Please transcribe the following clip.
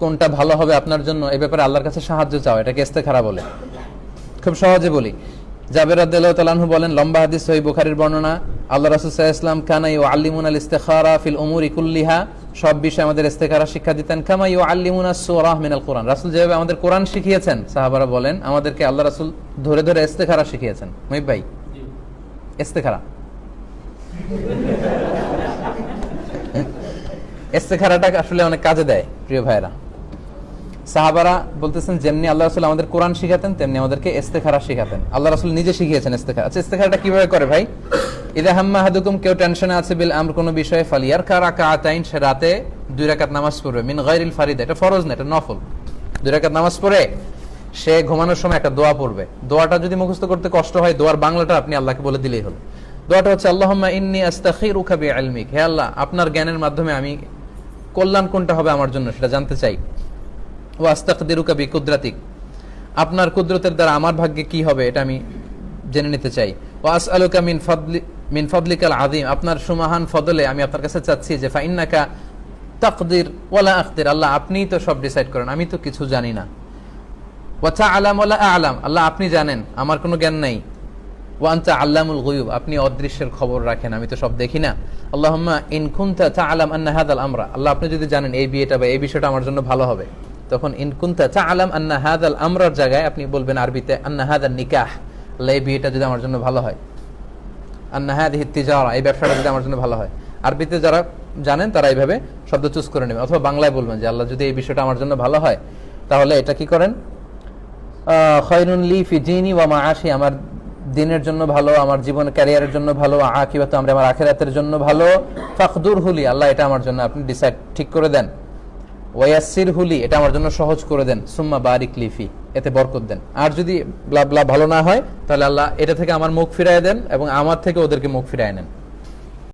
কোনটা ভালো হবে আপনার জন্য এই ব্যাপারে আল্লাহর কাছে সাহায্য চাও, এটাকে ইস্তেখারা বলে। খুব সহজে বলি। জাবের আদাল্লাহ তালাহু বলেন, লম্বা হাদিস সহি বুখারির বর্ণনা, আল্লাহ রাসুল ইসলাম কানাই ও আল্লিমুন আল ইস্তেখারা ফিল উমুর ইকুল্লিহা সব বিষয়ে আমাদের ইস্তেখারা শিক্ষা দিতেন কামাই ও আল্লিমুনা সুরাহ মিনাল কোরআন রাসুল যেভাবে আমাদের কোরআন শিখিয়েছেন, সাহাবারা বলেন, আমাদেরকে আল্লাহ রাসুল ধরে ধরে ইস্তেখারা শিখিয়েছেন। মহিব ভাই, ইস্তেখারা। ইস্তেখারাটা আসলে অনেক কাজে দেয়, প্রিয় ভাইরা সাহাবারা বলতেছেন, যেমনি আল্লাহ রাসুল আমাদের কোরআন শিখাতেন, তেমনি আমাদেরকে ইস্তেখারা শিখাতেন। আল্লাহ রাসুল নিজে শিখিয়েছেন ইস্তেখারা। আচ্ছা ইস্তেখারাটা কীভাবে করে ভাই? ইদা হাম্মা হাদুকুম কেউ টেনশনে আছে, বিল আমর, কোনো বিষয়ে ফালিয়ার কা রাকা আতাইন সে রাতে দুই রাকাত নামাজ পড়বে। মিন গায়রিল ফারিদা, এটা ফরজ না, এটা নফল। দুই রাকাত নামাজ পড়ে, সে ঘুমানোর সময় একটা দোয়া পড়বে। দোয়াটা যদি মুখস্থ করতে কষ্ট হয়, দোয়ার বাংলাটা আপনি আল্লাহকে বলে দিলেই হলো। দোয়াটা হচ্ছে, আল্লাহুম্মা ইন্নী আস্তাখিরুকা বিইলমিক। হে আল্লাহ, আপনার জ্ঞানের মাধ্যমে আমি কল্যাণ কোনটা হবে আমার জন্য সেটা জানতে চাই। ও আস্তাকদিরুকা বি কুদরাতিক আপনার কুদরতের দ্বারা আমার ভাগ্যে কি হবে এটা আমি জেনে নিতে চাই। ও আস আলুকা মিন ফদলি মিন ফদলিকাল আদিম আপনার সুমাহান ফদলে আমি আপনার কাছে চাচ্ছি যে ফাইন্নাকা তাকদির ওলা আখদির। আল্লাহ আপনিই তো সব ডিসাইড করেন, আমি তো কিছু জানি না। ওয়াচা আলাম ওয়ালা আলাম। আল্লাহ আপনি জানেন, আমার কোনো জ্ঞান নাই। ওয়ান্তা আল্লামুল গুয়ুব, আপনি অদৃশ্যের খবর রাখেন, আমি তো সব দেখি না। আল্লাহুম্মা ইন কুনতা তাআলাম আন্না হাদাল আমরা। আল্লাহ, আপনি যদি জানেন এই বিয়েটা বা এই বিষয়টা আমার জন্য ভালো হবে। তখন ইন কুনতা তাআলাম আন্না হাদাল আমরার জায়গায় আপনি বলবেন আরবিতে, আন্না হাদাল নিকাহ। আল্লাহ, এই বিয়েটা যদি আমার জন্য ভালো হয়। আন্না হাদিহি তিজারা, এই ব্যবসাটা যদি আমার জন্য ভালো হয়। আরবিতে যারা জানেন, তারা এইভাবে শব্দ চুজ করে নেবেন। অথবা বাংলায় বলবেন যে, আল্লাহ, যদি এই বিষয়টা আমার জন্য ভালো হয়, তাহলে এটা কি করেন? খয়রুন লি ফি জিনি ওয়া মাআশি, আমার দিনের জন্য ভালো, আমার জীবন ক্যারিয়ারের জন্য ভালো, আকিবাত আমরা আমার আখেরাতের জন্য ভালো। ফাকদুর হুলি, আল্লাহ এটা আমার জন্য আপনি ডিসাইড ঠিক করে দেন। ওয়াসির হুলি, এটা আমার জন্য সহজ করে দেন। সুম্মা বারিক লিফি এতে বরকত দেন। আর যদি ব্লা ব্লা ভালো না হয়, তাহলে আল্লাহ এটা থেকে আমার মুখ ফিরায় দেন এবং আমার থেকে ওদেরকে মুখ ফিরায় নেন।